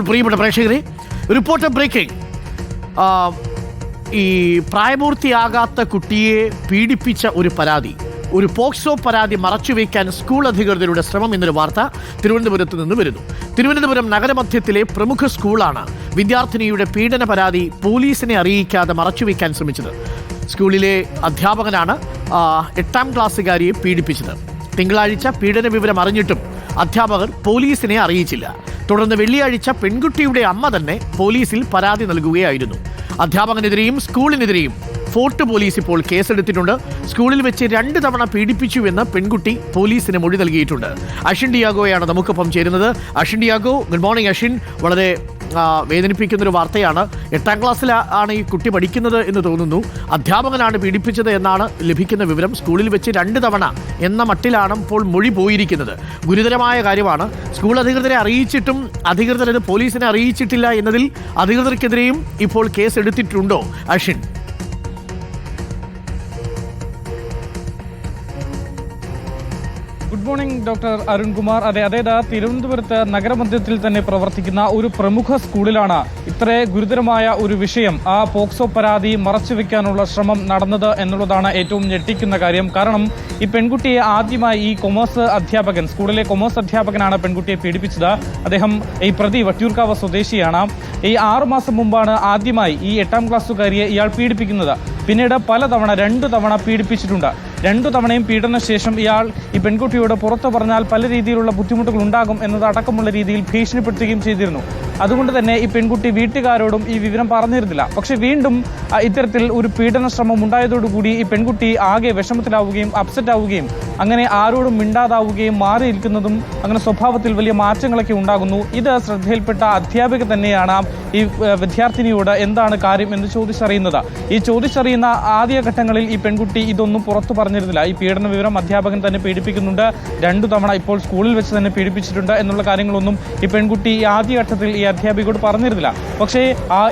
പ്രിയപ്പെട്ട പ്രേക്ഷകരെ report breaking. ഈ പ്രായപൂർത്തിയാകാത്ത കുട്ടിയെ പീഡിപ്പിച്ച ഒരു പരാതി ഒരു പോക്സോ പരാതി മറച്ചുവെക്കാൻ സ്കൂൾ അധികൃതരുടെ ശ്രമം എന്നൊരു വാർത്ത തിരുവനന്തപുരത്ത് നിന്ന് വരുന്നു. തിരുവനന്തപുരം നഗരമധ്യത്തിലെ പ്രമുഖ സ്കൂളാണ് വിദ്യാർത്ഥിനിയുടെ പീഡന പരാതി പോലീസിനെ അറിയിക്കാതെ മറച്ചുവെക്കാൻ ശ്രമിച്ചത്. സ്കൂളിലെ അധ്യാപകനാണ് എട്ടാം ക്ലാസ്സുകാരിയെ പീഡിപ്പിച്ചത്. തിങ്കളാഴ്ച പീഡന വിവരം അറിഞ്ഞിട്ടും അധ്യാപകർ പോലീസിനെ അറിയിച്ചില്ല. തുടർന്ന് വെള്ളിയാഴ്ച പെൺകുട്ടിയുടെ അമ്മ തന്നെ പോലീസിൽ പരാതി നൽകുകയായിരുന്നു. അധ്യാപകനെതിരെയും സ്കൂളിനെതിരെയും ഫോർട്ട് പോലീസ് ഇപ്പോൾ കേസെടുത്തിട്ടുണ്ട്. സ്കൂളിൽ വെച്ച് രണ്ട് തവണ പീഡിപ്പിച്ചുവെന്ന് പെൺകുട്ടി പോലീസിന് മൊഴി നൽകിയിട്ടുണ്ട്. അഷിൻ ഡിയാഗോയാണ് നമുക്കൊപ്പം ചേരുന്നത്. Ashin Diego good morning Ashin വളരെ ആ, വേദനിപ്പിക്കുന്ന ഒരു വാർത്തയാണ്. എട്ടാം ക്ലാസ്സിലാണ് ഈ കുട്ടി പഠിക്കുന്നത് എന്ന് തോന്നുന്നു. അധ്യാപകനാണ് പീഡിപ്പിച്ചത് എന്നാണ് ലഭിക്കുന്ന വിവരം. സ്കൂളിൽ വെച്ച് രണ്ട് തവണ എന്ന മട്ടിലാണ് ഇപ്പോൾ മൊഴി പോയിരിക്കുന്നത്. ഗുരുതരമായ കാര്യമാണ്. സ്കൂൾ അധികൃതരെ അറിയിച്ചിട്ടും അധികൃതർ ഇത് പോലീസിനെ അറിയിച്ചിട്ടില്ല എന്നതിൽ അധികൃതർക്കെതിരെയും ഇപ്പോൾ കേസ് എടുത്തിട്ടുണ്ടോ? Ashin good morning doctor Arunkumar അതെ അതായത് തിരുവനന്തപുരത്ത് നഗരമധ്യത്തിൽ തന്നെ പ്രവർത്തിക്കുന്ന ഒരു പ്രമുഖ സ്കൂളിലാണ് ഇത്ര ഗുരുതരമായ ഒരു വിഷയം ആ പോക്സോ പരാതി മറച്ചുവെക്കാനുള്ള ശ്രമം നടന്നത് എന്നുള്ളതാണ് ഏറ്റവും ഞെട്ടിക്കുന്ന കാര്യം. കാരണം ഈ പെൺകുട്ടിയെ ആദ്യമായി ഈ കൊമേഴ്സ് അധ്യാപകൻ സ്കൂളിലെ കൊമേഴ്സ് അധ്യാപകനാണ് പെൺകുട്ടിയെ പീഡിപ്പിച്ചത്. അദ്ദേഹം ഈ പ്രതി വട്ടിയൂർക്കാവ് സ്വദേശിയാണ്. ഈ ആറുമാസം മുമ്പാണ് ആദ്യമായി ഈ എട്ടാം ക്ലാസ്സുകാരിയെ ഇയാൾ പീഡിപ്പിക്കുന്നത്. പിന്നീട് പലതവണ രണ്ടു തവണ പീഡിപ്പിച്ചിട്ടുണ്ട്. രണ്ടു തവണയും പീഡന ശേഷം ഇയാൾ ഈ പെൺകുട്ടിയോട് പുറത്തു പറഞ്ഞാൽ പല രീതിയിലുള്ള ബുദ്ധിമുട്ടുകൾ ഉണ്ടാകും എന്നതടക്കമുള്ള രീതിയിൽ ഭീഷണിപ്പെടുത്തുകയും ചെയ്തിരുന്നു. അതുകൊണ്ട് തന്നെ ഈ പെൺകുട്ടി വീട്ടുകാരോടും ഈ വിവരം പറഞ്ഞിരുന്നില്ല. പക്ഷെ വീണ്ടും ഇത്തരത്തിൽ ഒരു പീഡന ശ്രമം ഉണ്ടായതോടുകൂടി ഈ പെൺകുട്ടി ആകെ വിഷമത്തിലാവുകയും അപ്സെറ്റ് ആവുകയും അങ്ങനെ ആരോടും മിണ്ടാതാവുകയും മാറി നിൽക്കുന്നതും അങ്ങനെ സ്വഭാവത്തിൽ വലിയ മാറ്റങ്ങളൊക്കെ ഉണ്ടാകുന്നു. ഇത് ശ്രദ്ധയിൽപ്പെട്ട അധ്യാപിക തന്നെയാണ് ഈ വിദ്യാർത്ഥിനിയോട് എന്താണ് കാര്യം എന്ന് ചോദിച്ചറിയുന്നത്. ഈ ചോദിച്ചറിയുന്ന ആദ്യ ഘട്ടങ്ങളിൽ ഈ പെൺകുട്ടി ഇതൊന്നും പുറത്തു പറഞ്ഞിരുന്നില്ല. ഈ പീഡന വിവരം അധ്യാപകൻ തന്നെ പീഡിപ്പിക്കുന്നുണ്ട്. രണ്ടു തവണ ഇപ്പോൾ സ്കൂളിൽ വെച്ച് തന്നെ പീഡിപ്പിച്ചിട്ടുണ്ട് എന്നുള്ള കാര്യങ്ങളൊന്നും ഈ പെൺകുട്ടി ഈ ആദ്യഘട്ടത്തിൽ ഈ അധ്യാപികയോട് പറഞ്ഞിരുന്നില്ല. പക്ഷേ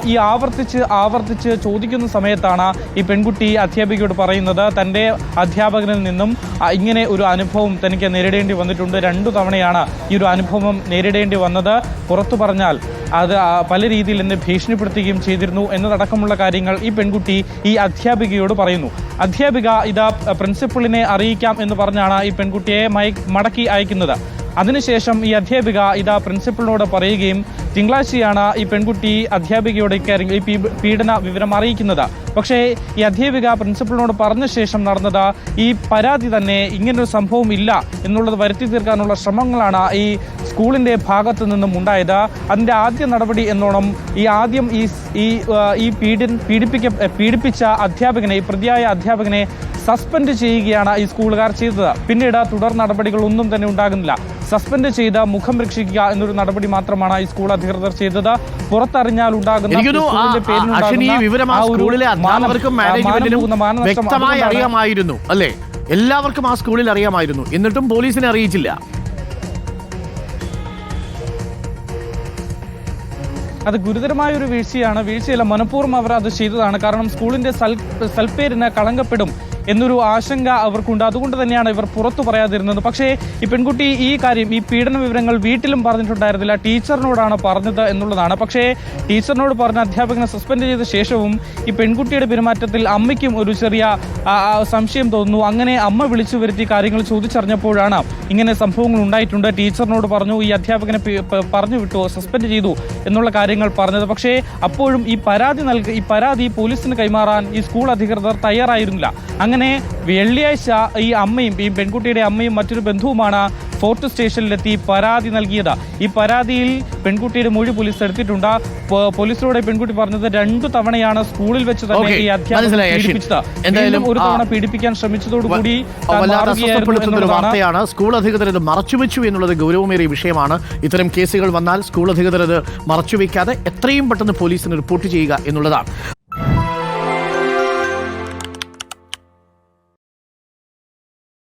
ഈ ആവർത്തിച്ച് ആവർത്തിച്ച് ചോദിക്കുന്ന സമയത്താണ് ഈ പെൺകുട്ടി അധ്യാപികയോട് പറയുന്നത് തന്റെ അധ്യാപകനിൽ നിന്നും ആ, ഇങ്ങനെ ഒരു അനുഭവം തനിക്ക് നേരിടേണ്ടി വന്നിട്ടുണ്ട്. രണ്ടു തവണയാണ് ഈ ഒരു അനുഭവം നേരിടേണ്ടി വന്നത്. പുറത്തു പറഞ്ഞാൽ അത് പല രീതിയിൽ എന്നെ ഭീഷണിപ്പെടുത്തുകയും ചെയ്തിരുന്നു എന്നതടക്കമുള്ള കാര്യങ്ങൾ ഈ പെൺകുട്ടി ഈ അധ്യാപികയോട് പറയുന്നു. അധ്യാപിക ഇതാ പ്രിൻസിപ്പളിനെ അറിയിക്കാം എന്ന് പറഞ്ഞാണ് ഈ പെൺകുട്ടിയെ മയ മടക്കി അയക്കുന്നത്. അതിനുശേഷം ഈ അധ്യാപിക ഇതാ പ്രിൻസിപ്പളിനോട് പറയുകയും തിങ്കളാഴ്ചയാണ് ഈ പെൺകുട്ടി അധ്യാപികയോട് ഇക്കാര്യം ഈ പീഡന വിവരം അറിയിക്കുന്നത്. പക്ഷേ ഈ അധ്യാപിക പ്രിൻസിപ്പളിനോട് പറഞ്ഞ ശേഷം നടന്നത് ഈ പരാതി തന്നെ ഇങ്ങനൊരു സംഭവം ഇല്ല എന്നുള്ളത് വരുത്തി തീർക്കാനുള്ള ശ്രമങ്ങളാണ് ഈ സ്കൂളിന്റെ ഭാഗത്ത് നിന്നും ഉണ്ടായത് അതിന്റെ ആദ്യ നടപടി എന്നോണം ഈ ആദ്യം ഈ ഈ പീഡൻ പീഡിപ്പിക്ക പീഡിപ്പിച്ച അധ്യാപകനെ പ്രതിയായ അധ്യാപകനെ സസ്പെൻഡ് ചെയ്യുകയാണ് ഈ സ്കൂളുകാർ ചെയ്തത്. പിന്നീട് തുടർ നടപടികൾ ഒന്നും തന്നെ ഉണ്ടാകുന്നില്ല. സസ്പെൻഡ് ചെയ്ത് മുഖം രക്ഷിക്കുക എന്നൊരു നടപടി മാത്രമാണ് ഈ സ്കൂൾ അധികൃതർ ചെയ്തത്. പുറത്തറിഞ്ഞാൽ ഉണ്ടാകുന്ന വ്യക്തമായി അറിയാമായിരുന്നു അല്ലേ? എല്ലാവർക്കും ആ സ്കൂളിൽ അറിയാമായിരുന്നു. എന്നിട്ടും പോലീസിനെ അറിയിച്ചില്ല. അത് ഗുരുതരമായ ഒരു വീഴ്ചയാണ്. വീഴ്ചയല്ല മനഃപൂർവം അവർ അത് ചെയ്തതാണ്. കാരണം സ്കൂളിന്റെ സൽ സൽപ്പേരിന് കളങ്കപ്പെടും. എന്നൊരു ആശങ്ക അവർക്കുണ്ട്. അതുകൊണ്ട് തന്നെയാണ് ഇവർ പുറത്തു പറയാതിരുന്നത്. പക്ഷേ ഈ പെൺകുട്ടി ഈ കാര്യം ഈ പീഡന വിവരങ്ങൾ വീട്ടിലും പറഞ്ഞിട്ടുണ്ടായിരുന്നില്ല. ടീച്ചറിനോടാണ് പറഞ്ഞത് എന്നുള്ളതാണ്. പക്ഷേ ടീച്ചറിനോട് പറഞ്ഞ അധ്യാപകനെ സസ്പെൻഡ് ചെയ്ത ശേഷവും ഈ പെൺകുട്ടിയുടെ പെരുമാറ്റത്തിൽ അമ്മയ്ക്കും ഒരു ചെറിയ സംശയം തോന്നുന്നു. അങ്ങനെ അമ്മ വിളിച്ചു വരുത്തി കാര്യങ്ങൾ ചോദിച്ചറിഞ്ഞപ്പോഴാണ് ഇങ്ങനെ സംഭവങ്ങൾ ഉണ്ടായിട്ടുണ്ട്. ടീച്ചറിനോട് പറഞ്ഞു ഈ അധ്യാപകനെ പറഞ്ഞു വിട്ടു സസ്പെൻഡ് ചെയ്തു എന്നുള്ള കാര്യങ്ങൾ പറഞ്ഞത്. പക്ഷേ അപ്പോഴും ഈ പരാതി നൽകി ഈ പരാതി പോലീസിന് കൈമാറാൻ ഈ സ്കൂൾ അധികൃതർ തയ്യാറായിരുന്നില്ല. അങ്ങനെ വെള്ളിയാഴ്ച ഈ അമ്മയും ഈ പെൺകുട്ടിയുടെ അമ്മയും മറ്റൊരു ബന്ധുവുമാണ് ഫോർട്ട് സ്റ്റേഷനിലെത്തി പരാതി നൽകിയത്. ഈ പരാതിയിൽ പെൺകുട്ടിയുടെ മൊഴി പോലീസ് എടുത്തിട്ടുണ്ട്. പോലീസിലൂടെ പെൺകുട്ടി പറഞ്ഞത് രണ്ടു തവണയാണ് സ്കൂളിൽ വെച്ച് തന്നെ ഈ അധ്യാപകൻ പീഡിപ്പിച്ചത്. ഒരു തവണ പീഡിപ്പിക്കാൻ ശ്രമിച്ചതോടുകൂടി വാർത്തയാണ്. സ്കൂൾ അധികൃതർ ഇത് മറച്ചുവെച്ചു എന്നുള്ളത് ഗൗരവമേറിയ വിഷയമാണ്. ഇത്തരം കേസുകൾ വന്നാൽ സ്കൂൾ അധികൃതർ ഇത് മറച്ചുവെക്കാതെ എത്രയും പെട്ടെന്ന് പോലീസിന് റിപ്പോർട്ട് ചെയ്യുക എന്നുള്ളതാണ്.